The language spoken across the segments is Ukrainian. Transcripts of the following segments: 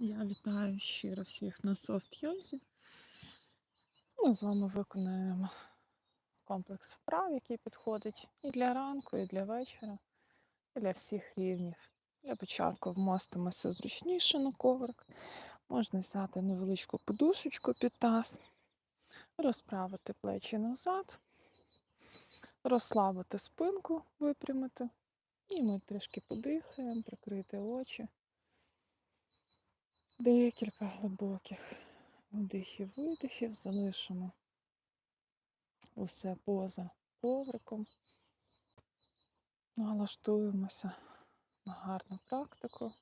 Я вітаю щиро всіх на софт йозі. Ми з вами виконаємо комплекс вправ, який підходить і для ранку, і для вечора, і для всіх рівнів. Для початку вмостимося зручніше на коврик. Можна взяти невеличку подушечку під таз, розправити плечі назад, розслабити спинку, випрямити. І ми трішки подихаємо, прикрити очі. Декілька глибоких вдихів, видихів залишимо усе поза ковриком. Налаштуємося на гарну практику.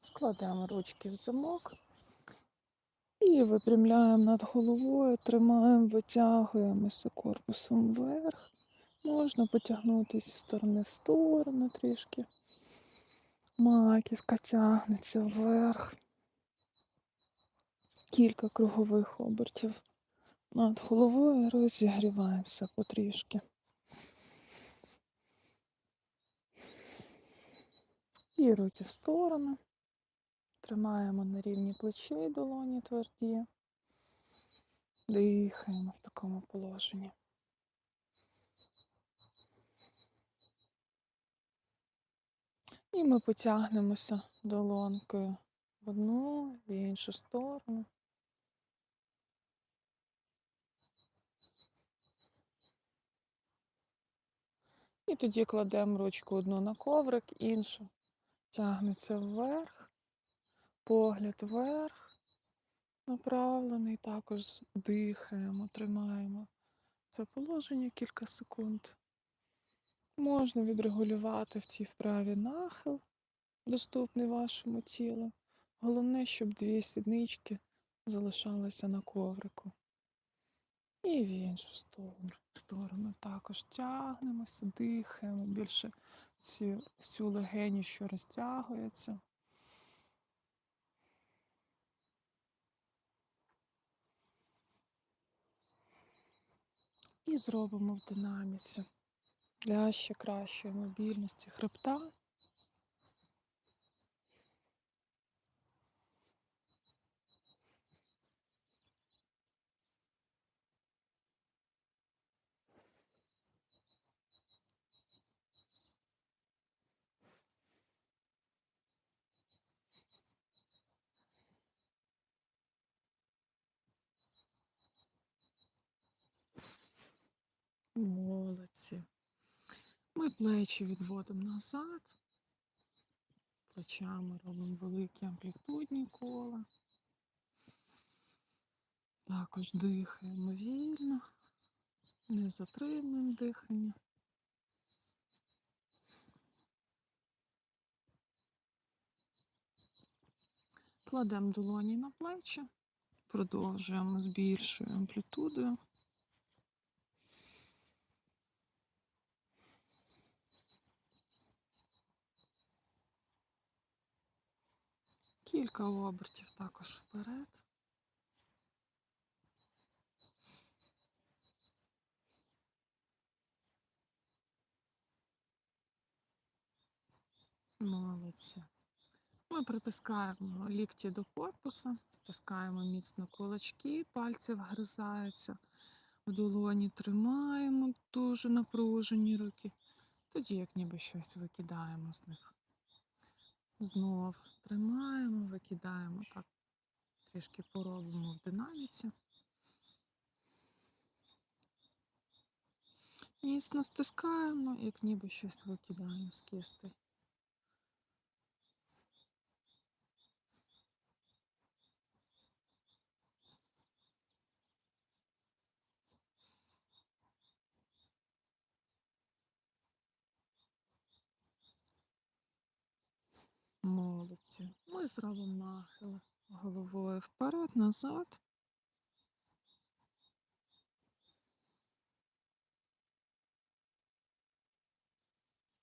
Складаємо ручки в замок. І випрямляємо над головою, тримаємо, витягуємося корпусом вверх. Можна потягнутися зі сторони в сторону трішки. Маківка тягнеться вверх. Кілька кругових обертів над головою розігріваємося потрішки. І руки в сторону. Тримаємо на рівні плечей долоні тверді. Дихаємо в такому положенні. І ми потягнемося долонкою в одну, в іншу сторону. І тоді кладемо ручку одну на коврик, іншу тягнеться вверх, погляд вверх направлений, також дихаємо, тримаємо це положення кілька секунд. Можна відрегулювати в цій вправі нахил, доступний вашому тілу. Головне, щоб дві сіднички залишалися на коврику. І в іншу сторону, також тягнемося, дихаємо більше всю легеню, що розтягується. І зробимо в динаміці для ще кращої мобільності хребта. Молодці. Ми плечі відводимо назад, плечами робимо великі амплітудні кола. Також дихаємо вільно, не затримуємо дихання. Кладемо долоні на плечі, продовжуємо з більшою амплітудою. Кілька обертів також вперед. Молодці. Ми притискаємо лікті до корпуса, стискаємо міцно кулачки, пальці вгризаються в долоні, тримаємо дуже напружені руки. Тоді, як ніби щось викидаємо з них. Знов тримаємо, викидаємо так, трішки поробимо в динаміці. Міцно стискаємо, як ніби щось викидаємо з кістей. Молодці. Ми зробимо нахил головою вперед, назад.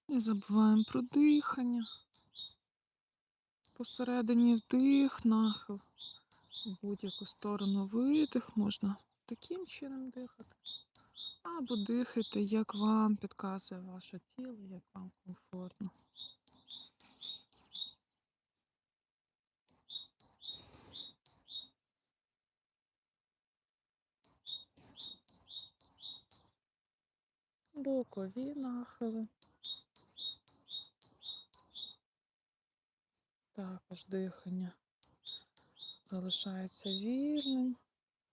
Не забуваємо про дихання. Посередині вдих, нахил. В будь-яку сторону видих, можна таким чином дихати. Або дихайте, як вам підказує ваше тіло, як вам комфортно. Бокові нахили. Також дихання залишається вільним,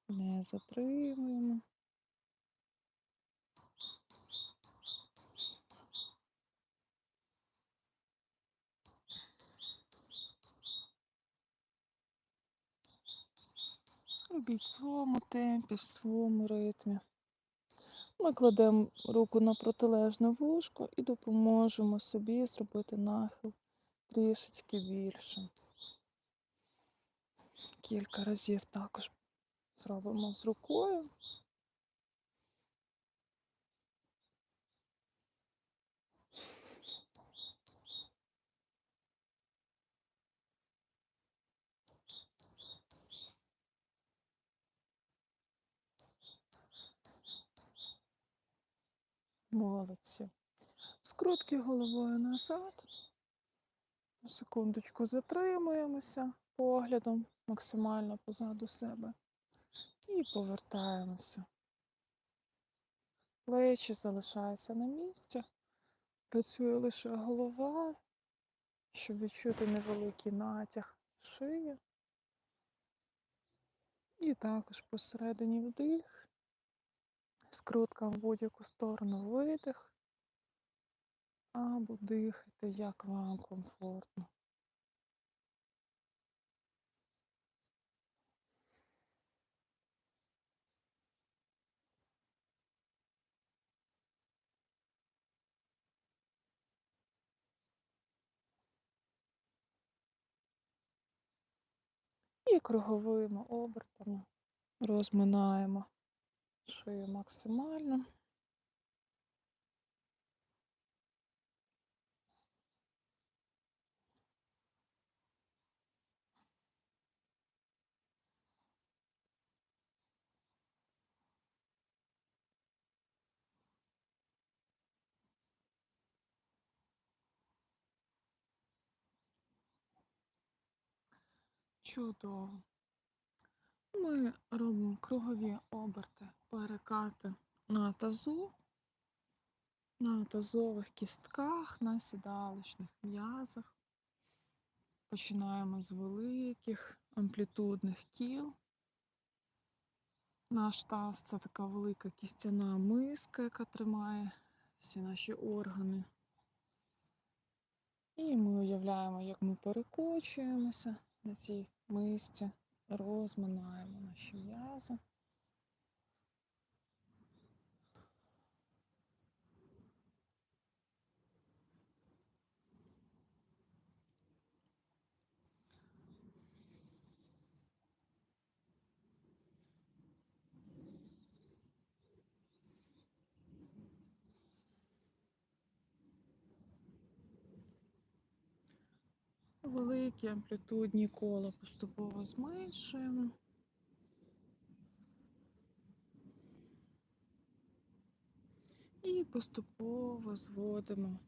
не затримуємо. Робіть в своєму темпі, в своєму ритмі. Ми кладемо руку на протилежне вушко і допоможемо собі зробити нахил трішечки більше. Кілька разів також зробимо з рукою. Молодці. Скрутки головою назад. На секундочку затримуємося поглядом максимально позаду себе. І повертаємося. Плечі залишаються на місці. Працює лише голова, щоб відчути невеликий натяг шиї. І також посередині вдих. Скрутка в будь-яку сторону видих. Або дихайте, як вам комфортно. І круговими обертами розминаємо шию максимально. Чудово. Ми робимо кругові оберти, перекати на тазу, на тазових кістках, на сідалищних м'язах. Починаємо з великих амплітудних кіл. Наш таз це така велика кістяна миска, яка тримає всі наші органи. І ми уявляємо, як ми перекочуємося на цій мисці, розминаємо наші м'язи. Великі амплітудні кола поступово зменшуємо. І поступово зводимо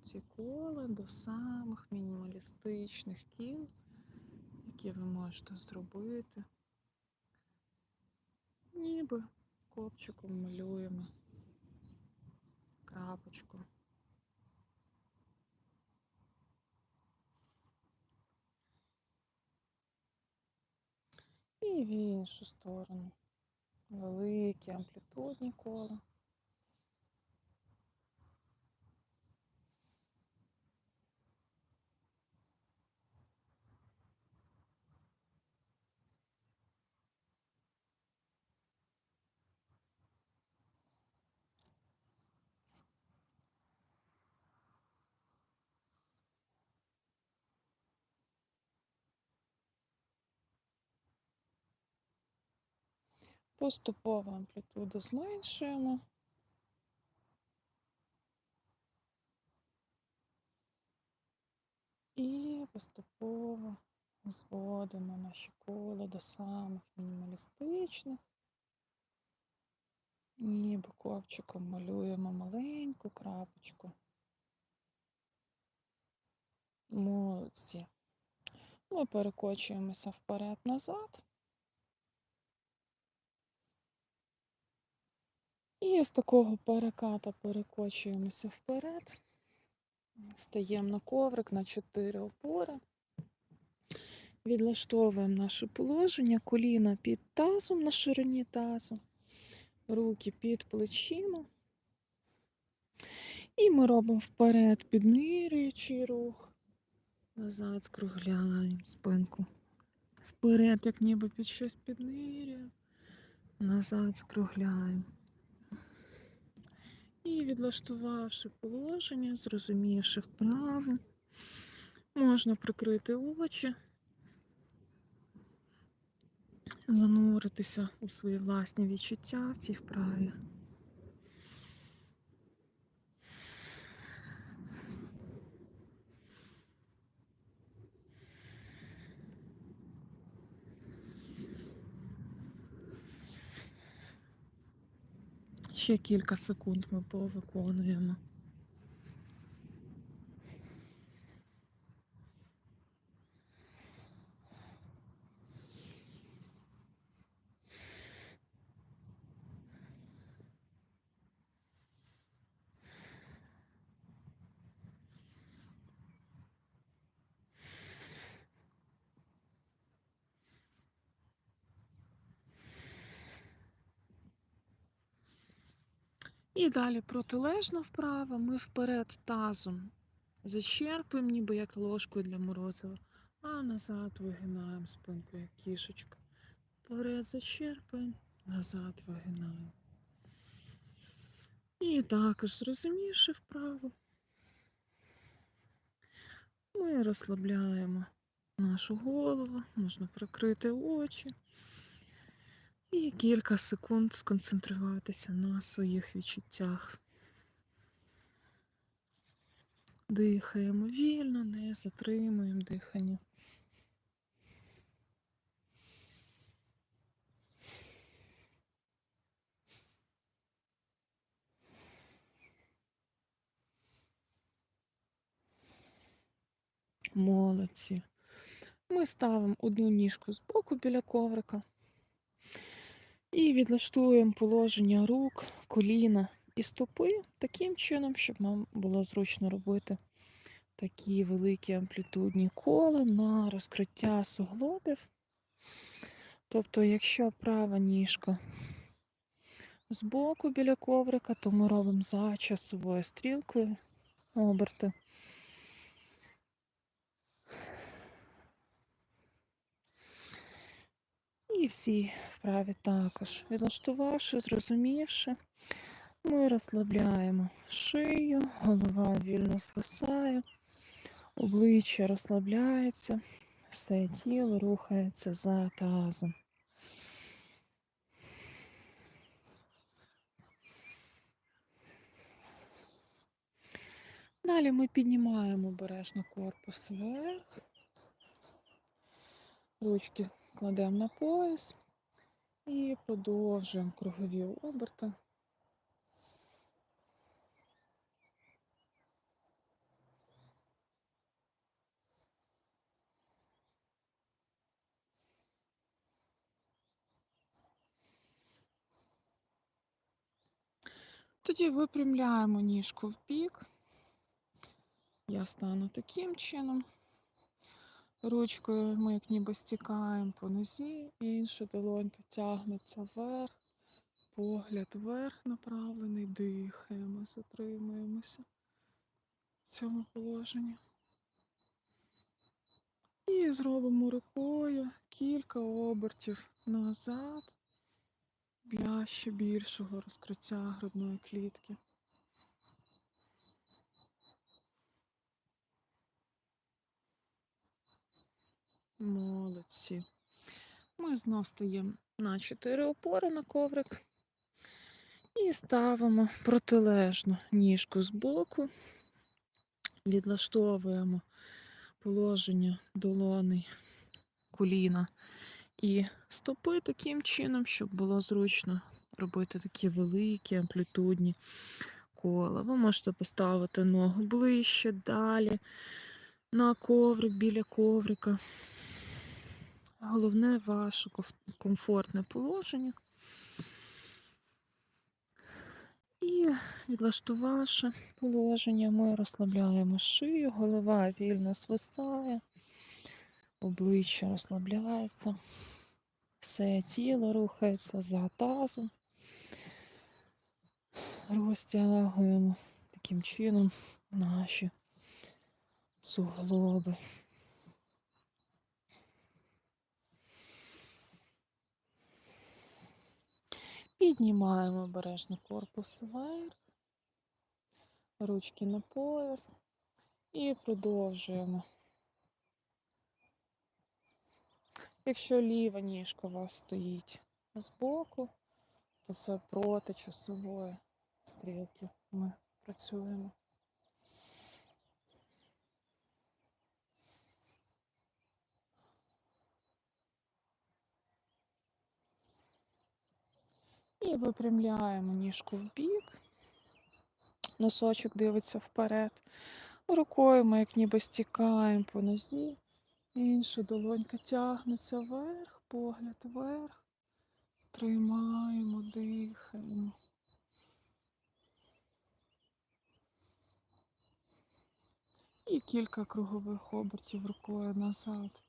ці кола до самих мінімалістичних кіл, які ви можете зробити. Ніби копчиком малюємо крапочку. І в іншу сторону. Великі амплітудні кола. Поступово амплітуду зменшуємо. І поступово зводимо наші кола до самих мінімалістичних. Ніби ковчиком малюємо маленьку крапочку. Молодці. Ми перекочуємося вперед-назад. І з такого переката перекочуємося вперед. Стаємо на коврик на 4 опори. Відлаштовуємо наше положення, коліна під тазом на ширині тазу, руки під плечима. І ми робимо вперед піднирюючий рух. Назад скругляємо спинку. Вперед, як ніби під щось піднирюємо. Назад скругляємо. І відлаштувавши положення, зрозумівши вправо, можна прикрити очі, зануритися у свої власні відчуття в цій вправі. Ще кілька секунд ми повиконуємо. І далі протилежно вправо. Ми вперед тазом зачерпуємо, ніби як ложкою для морозива, а назад вигинаємо спинку, як кішечка. Вперед зачерпуємо, назад вигинаємо. І також зрозумівши вправо. Ми розслабляємо нашу голову, можна прикрити очі. І кілька секунд сконцентруватися на своїх відчуттях. Дихаємо вільно, не затримуємо дихання. Молодці. Ми ставимо одну ніжку з боку біля коврика. І відлаштуємо положення рук, коліна і стопи таким чином, щоб нам було зручно робити такі великі амплітудні кола на розкриття суглобів. Тобто, якщо права ніжка з боку біля коврика, то ми робимо за часовою стрілкою оберти. І всі вправі також. Відлаштувавши, зрозумівши, ми розслабляємо шию, голова вільно звисає, обличчя розслабляється, все тіло рухається за тазом. Далі ми піднімаємо обережно корпус вверх, ручки кладемо на пояс і продовжуємо кругові оберти. Тоді випрямляємо ніжку в бік. Я стану таким чином. Ручкою ми як ніби стікаємо по нозі, інша долонька тягнеться вверх, погляд вверх направлений, дихаємо, затримуємося в цьому положенні. І зробимо рукою кілька обертів назад для ще більшого розкриття грудної клітки. Молодці. Ми знов стаємо на 4 опори на коврик і ставимо протилежну ніжку з боку, відлаштовуємо положення долони, коліна і стопи таким чином, щоб було зручно робити такі великі амплітудні кола. Ви можете поставити ногу ближче, далі, на коврик, біля коврика. Головне ваше комфортне положення. І відлаштувавши положення, ми розслабляємо шию, голова вільно свисає, обличчя розслабляється, все тіло рухається за тазом. Розтягуємо таким чином наші суглоби. Піднімаємо обережно корпус вверх, ручки на пояс і продовжуємо. Якщо ліва ніжка у вас стоїть збоку, то це проти часової стрілки ми працюємо. І випрямляємо ніжку в бік. Носочок дивиться вперед. Рукою ми як ніби стікаємо по нозі. Інша долонька тягнеться вверх, погляд вверх. Тримаємо, дихаємо. І кілька кругових обертів рукою назад.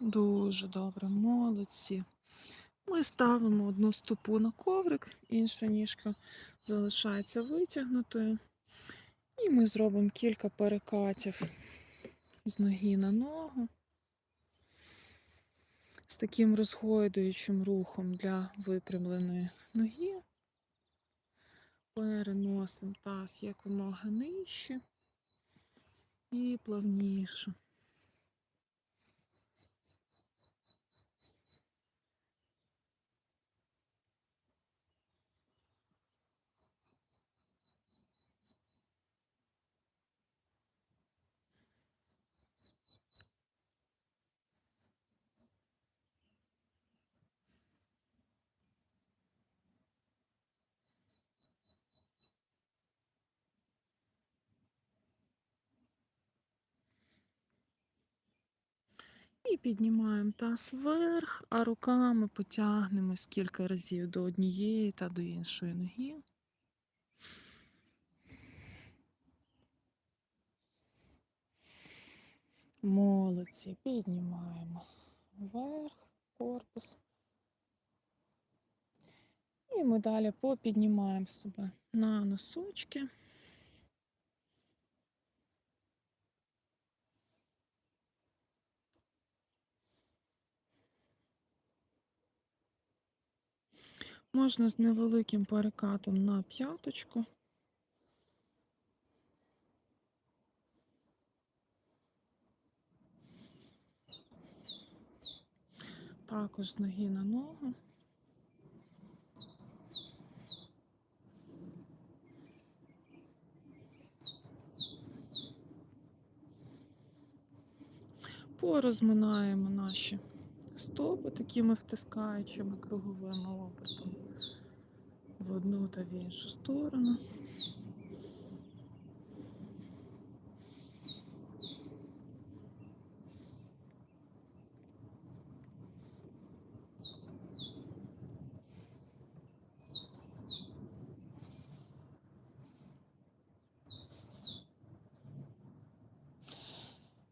Дуже добре, молодці. Ми ставимо одну стопу на коврик, інша ніжка залишається витягнутою. І ми зробимо кілька перекатів з ноги на ногу. З таким розгойдуючим рухом для випрямленої ноги. Переносимо таз якомога нижче і плавніше. І піднімаємо таз вверх, а руками потягнемось кілька разів до однієї та до іншої ноги. Молодці, піднімаємо вверх корпус. І ми далі попіднімаємо себе на носочки. Можна з невеликим перекатом на п'яточку. Також з ноги на ногу. Порозминаємо наші стопи такими втискаючими круговими обертами в одну та в іншу сторону.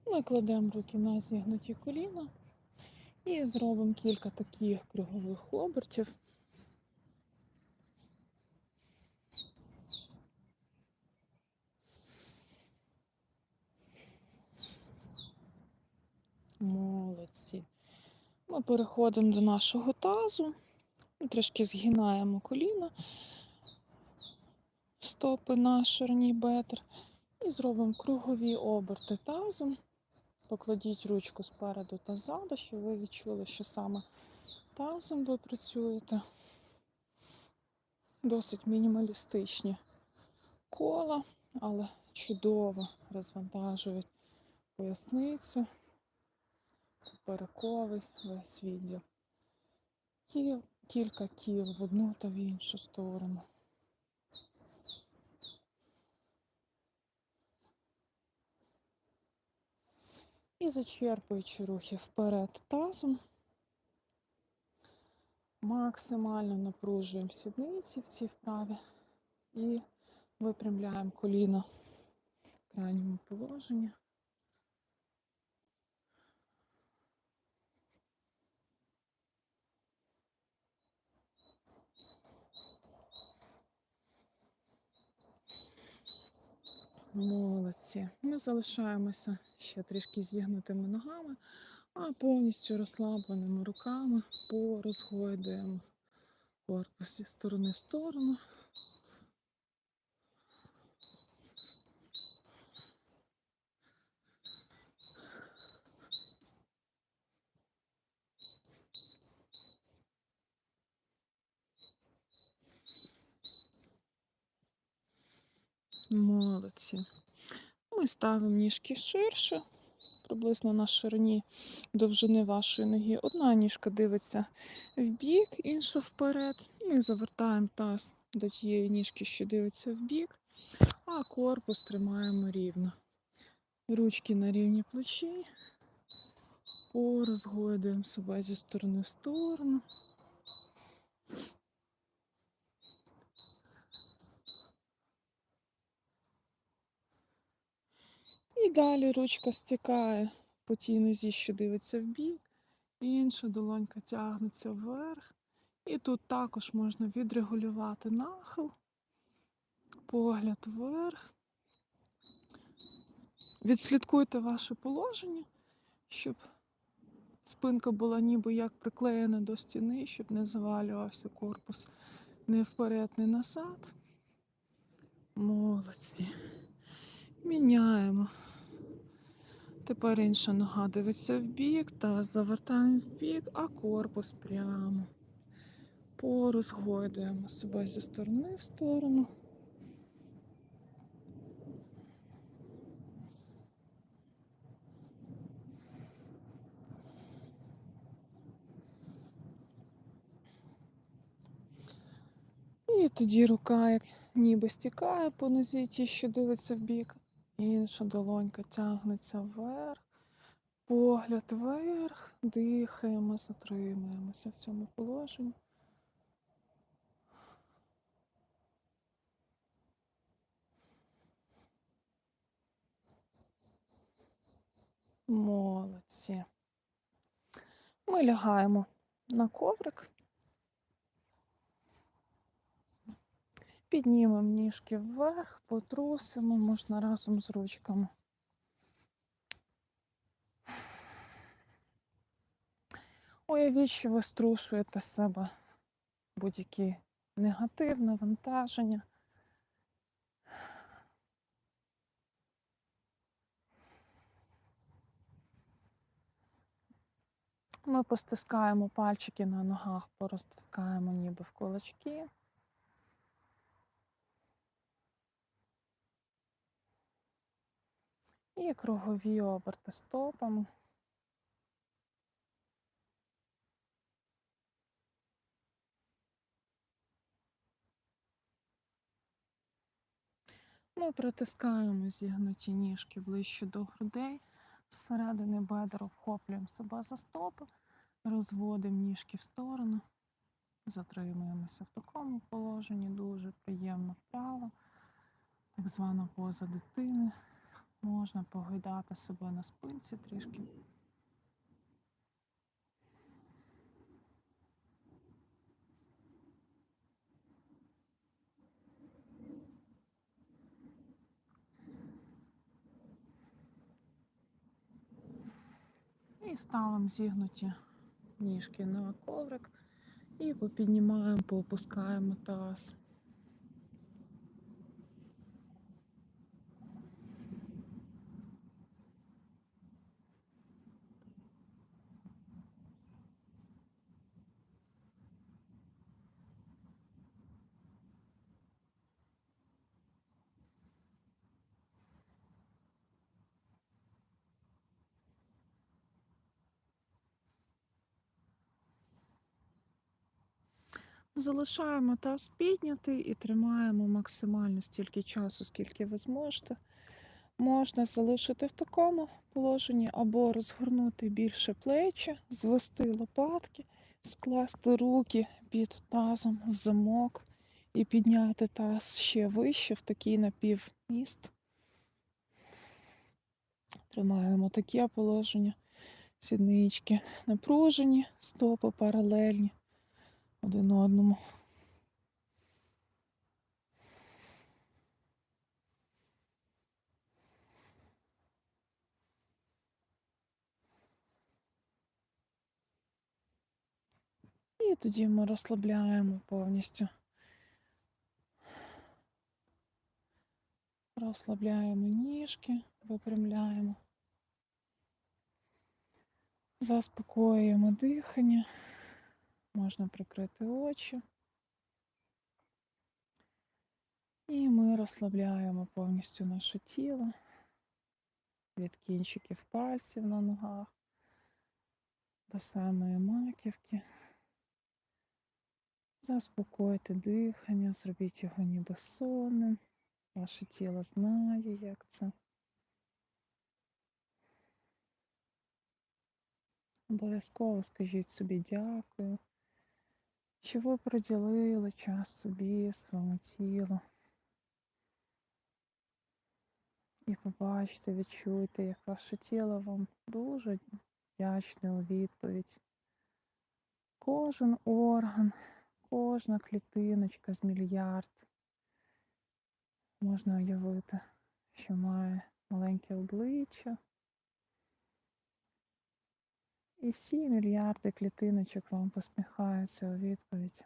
Ми кладемо руки на зігнуті коліна і зробимо кілька таких кругових обертів. Молодці. Ми переходимо до нашого тазу, трішки згинаємо коліна, стопи на ширині бедер і зробимо кругові оберти тазом. Покладіть ручку спереду та ззаду, щоб ви відчули, що саме тазом ви працюєте. Досить мінімалістичні кола, але чудово розвантажують поясницю, поперековий весь відділ. Кілька кіл в одну та в іншу сторону. І зачерпуючи рухи вперед тазом, максимально напружуємо сідниці в цій вправі і випрямляємо коліно в крайньому положенні. Молодці. Ми залишаємося ще трішки зігнутими ногами, а повністю розслабленими руками порозгойдуємо корпус зі сторони в сторону. Молодці. Ми ставимо ніжки ширше, приблизно на ширині довжини вашої ноги. Одна ніжка дивиться в бік, інша вперед. Ми завертаємо таз до тієї ніжки, що дивиться в бік, а корпус тримаємо рівно. Ручки на рівні плечі, порозгойдуємо себе зі сторони в сторону. І далі ручка стікає по тій нозі, що дивиться в бік, інша долонька тягнеться вверх. І тут також можна відрегулювати нахил, погляд вверх. Відслідкуйте ваше положення, щоб спинка була ніби як приклеєна до стіни, щоб не завалювався корпус ні вперед, ні назад. Молодці. Міняємо. Тепер інша нога дивиться в бік, та завертаємо в бік, а корпус прямо. Порозгойдуємо себе зі сторони в сторону. І тоді рука, як ніби стікає по нозі, ті, що дивиться в бік. Інша долонька тягнеться вверх, погляд вверх, дихаємо, затримуємося в цьому положенні. Молодці. Ми лягаємо на коврик. Піднімемо ніжки вверх, потрусимо, можна разом з ручками. Уявіть, що ви струшуєте з себе будь-які негатив, навантаження. Ми постискаємо пальчики на ногах, порозтискаємо ніби в кулачки. І кругові оберти стопами. Ми притискаємо зігнуті ніжки ближче до грудей, зсередини бедер обхоплюємо себе за стопи, розводимо ніжки в сторону, затримуємося в такому положенні, дуже приємно вправо, так звана поза дитини. Можна погойдати себе на спинці трішки. І ставимо зігнуті ніжки на коврик і попіднімаємо, поопускаємо таз. Залишаємо таз піднятий і тримаємо максимально стільки часу, скільки ви зможете. Можна залишити в такому положенні або розгорнути більше плечі, звести лопатки, скласти руки під тазом в замок і підняти таз ще вище в такий напівміст. Тримаємо таке положення. Сіднички напружені, стопи паралельні один одному. І тоді ми розслабляємо повністю. Розслабляємо ніжки, випрямляємо. Заспокоюємо дихання. Можна прикрити очі. І ми розслабляємо повністю наше тіло від кінчиків пальців на ногах до самої маківки. Заспокойте дихання, зробіть його ніби сонним. Ваше тіло знає, як це. Обов'язково скажіть собі дякую, що ви приділили час собі, своєму тілу. І побачите, відчуйте, як ваше тіло вам дуже вдячне у відповідь. Кожен орган, кожна клітиночка з мільярд. Можна уявити, що має маленьке обличчя. І всі мільярди клітиночок вам посміхаються у відповідь.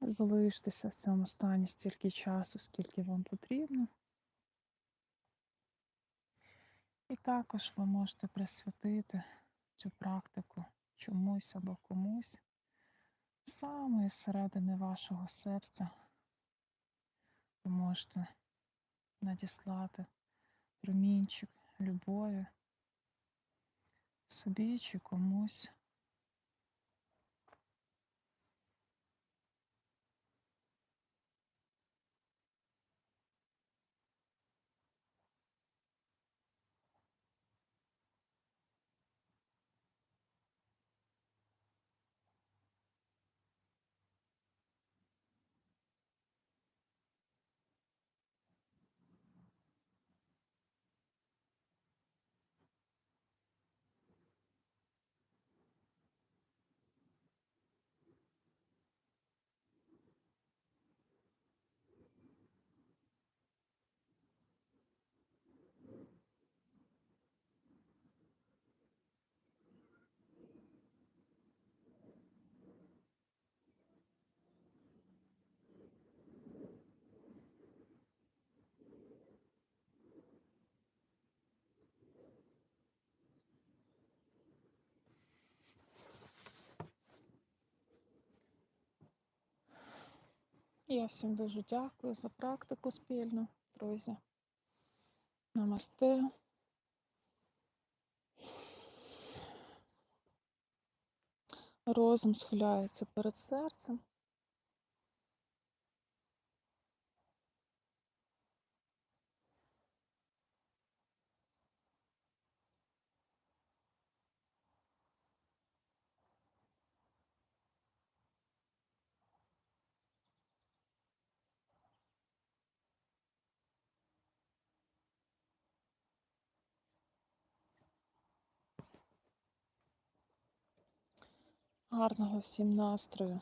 Залиштеся в цьому стані стільки часу, скільки вам потрібно. І також ви можете присвятити цю практику чомусь або комусь саме із середини вашого серця. Ви можете надіслати промінчик любові собі чи комусь. Я всім дуже дякую за практику спільну, друзі. Намасте. Розум схиляється перед серцем. Гарного всім настрою.